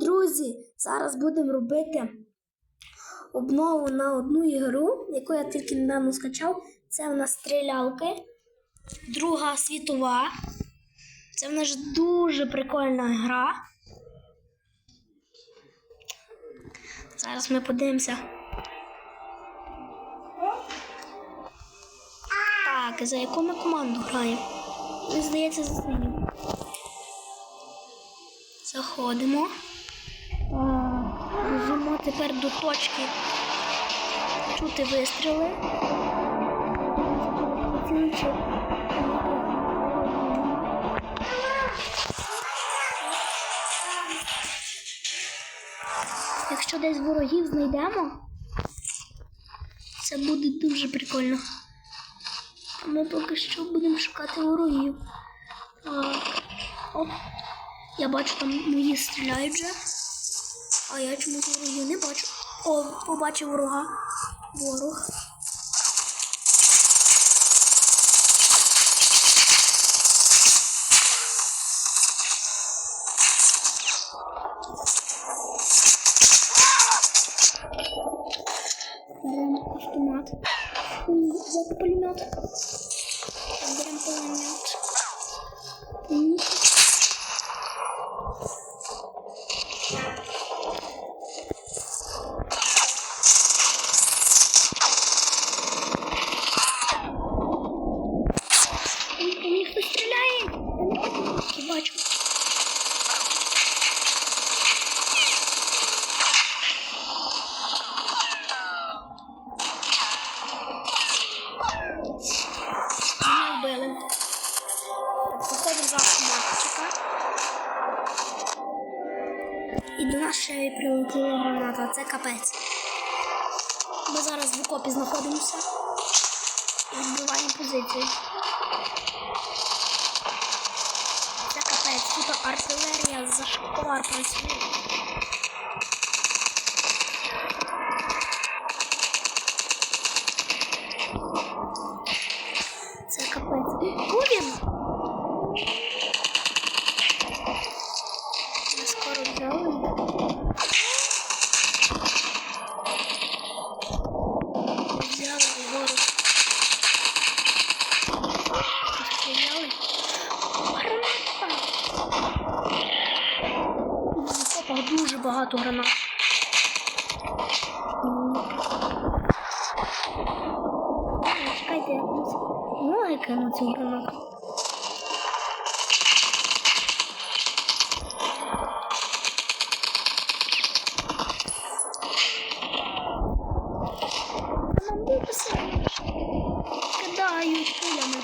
Друзі, зараз будемо робити обнову на одну ігру, яку я тільки недавно скачав. Це в нас стрілялки. Друга світова. Це в нас дуже прикольна гра. Зараз ми подивимося. Так, за яку ми команду граємо? Мені здається, за синю. Заходимо. Біжимо тепер до точки. Чути вистріли. Якщо десь ворогів знайдемо, це буде дуже прикольно. Ми поки що будемо шукати ворогів. Оп. Я бачу, там мої стріляють вже. А я чомусь ворогів не бачу. О, побачив ворога. Ворог. Беремо автомат. Взяти пулемет. Пулемет. М. Ой, по мені хтось стріляє. Я не бачу, не бачу. Мене вбили. Так, заходимо за автоматчика. І до нас прилетіла граната. Це капець. Ми зараз в окопі знаходимося. Відбиваємо позицію. Це капець. Тут артилерія за шквар працює. Це капець. Курін! Ми скоро взяли. Взяли вгору. Постріляли. Граната! В окопах дуже багато гранат. Чекайте, я комусь ноги кину цю гранату. Нам виписали. Кидають пулями.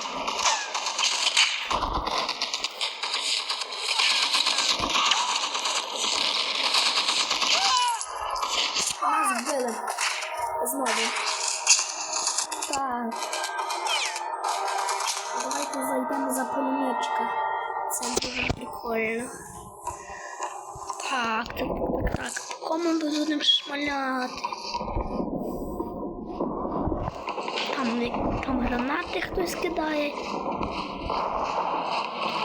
Нас вбили. Знову. Так. Давайте зайдемо за пулеметчика. Це дуже прикольно. Так, так. Кому ми будемо шмаляти? Там, там гранати хтось кидає.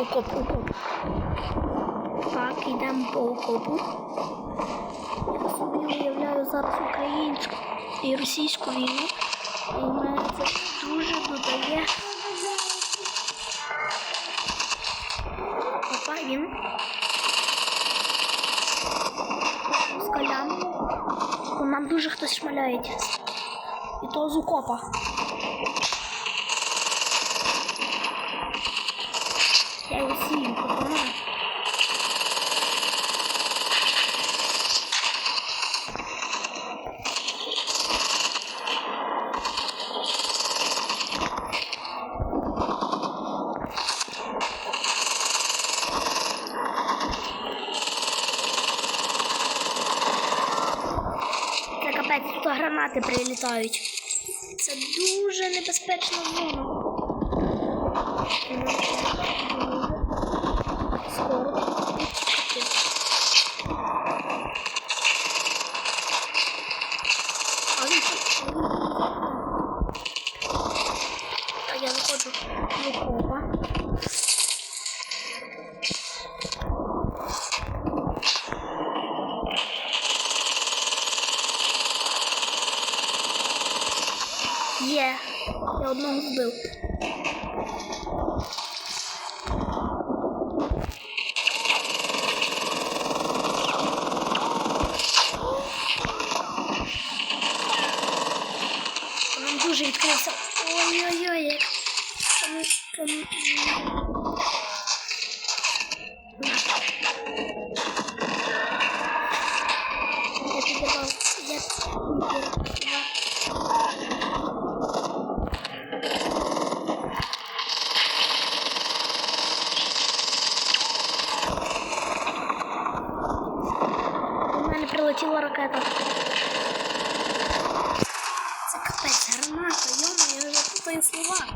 Окоп, окоп. Так, йдемо по окопу. Я собі уявляю зараз українську і російську війну. І мене це дуже додає. Опа, він. Скалям. По нам дуже хтось шмаляє. І то з укопа. Я його сію, допомагаю. Це капець, тут гранати прилітають. Це дуже небезпечна зона. Скоро тікати. А він тут. Так, я виходжу в окопа. Одного вбив. Нам дуже відкрився. Ой-ой-ой. як Там, там... Я підірвав. Я підірвав. У прилетіла ракета. Це капець, гармата, йома, я вже путаю слова.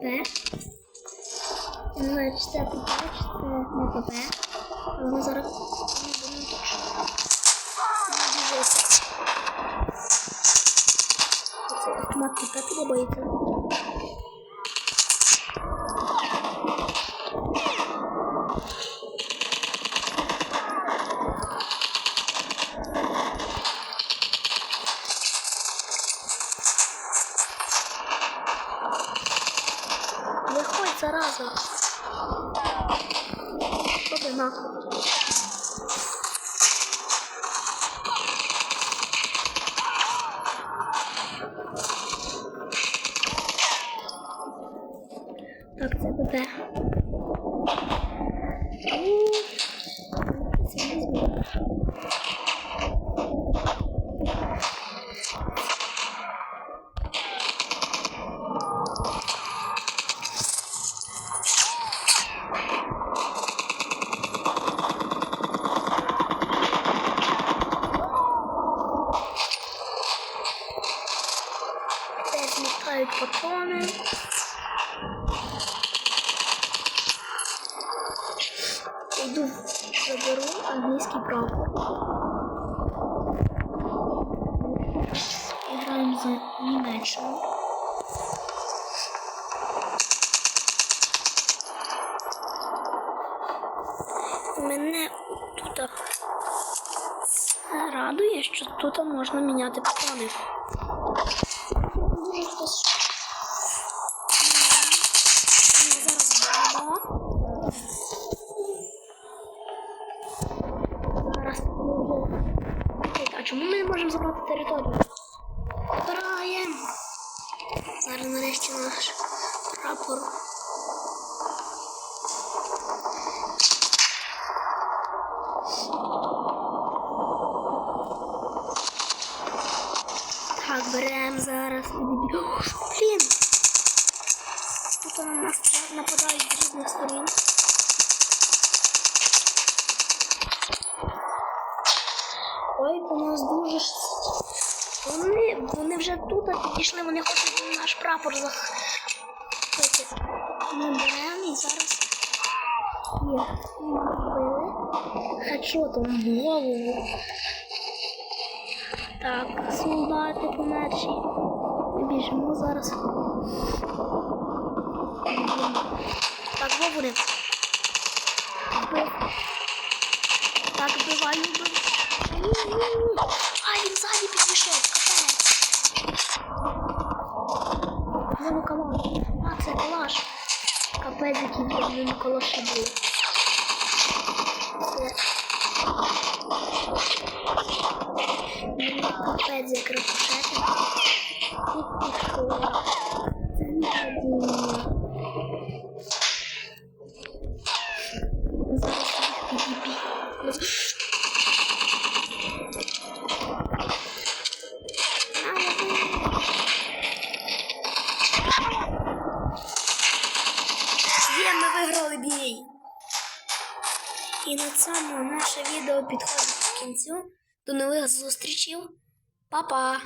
Я не чи це ПП, чи це не ПП. Але ми зараз будемо біжися. Оцей автомат ПП подобається. 声。收钱吗？宝贝，宝贝。Thank you. Теж змітають патрони. Йду заберу англійський прапор. Граємо за Німеччину. Мене тут радує, що тут можна міняти патрони. Чому ми не можемо забрати територію? Збираємо. Зараз нарешті наш прапор. Так, беремо зараз. Блін! Тут на нас нападають з різних сторін. Ой, по нас дуже. Ж- Вони, вони вже тут підійшли, вони хочуть наш прапор захопити. Ми беремо і зараз. Є. Хедшотом в голову. Так, солдати померші. Біжимо зараз. Так. Вбив. Так, вбиваю, вбив. Ні-ні-ні. А, він ззаді підійшов, капець. Знову калаш. А, це калаш. Капець, який калаші були. Капець як рикошети. Тут пішло. Це не падіння. Зараз їх підіб'ю. Є, ми виграли бій. Цьому наше відео підходить до кінцю. До нових зустрічей. Па-па!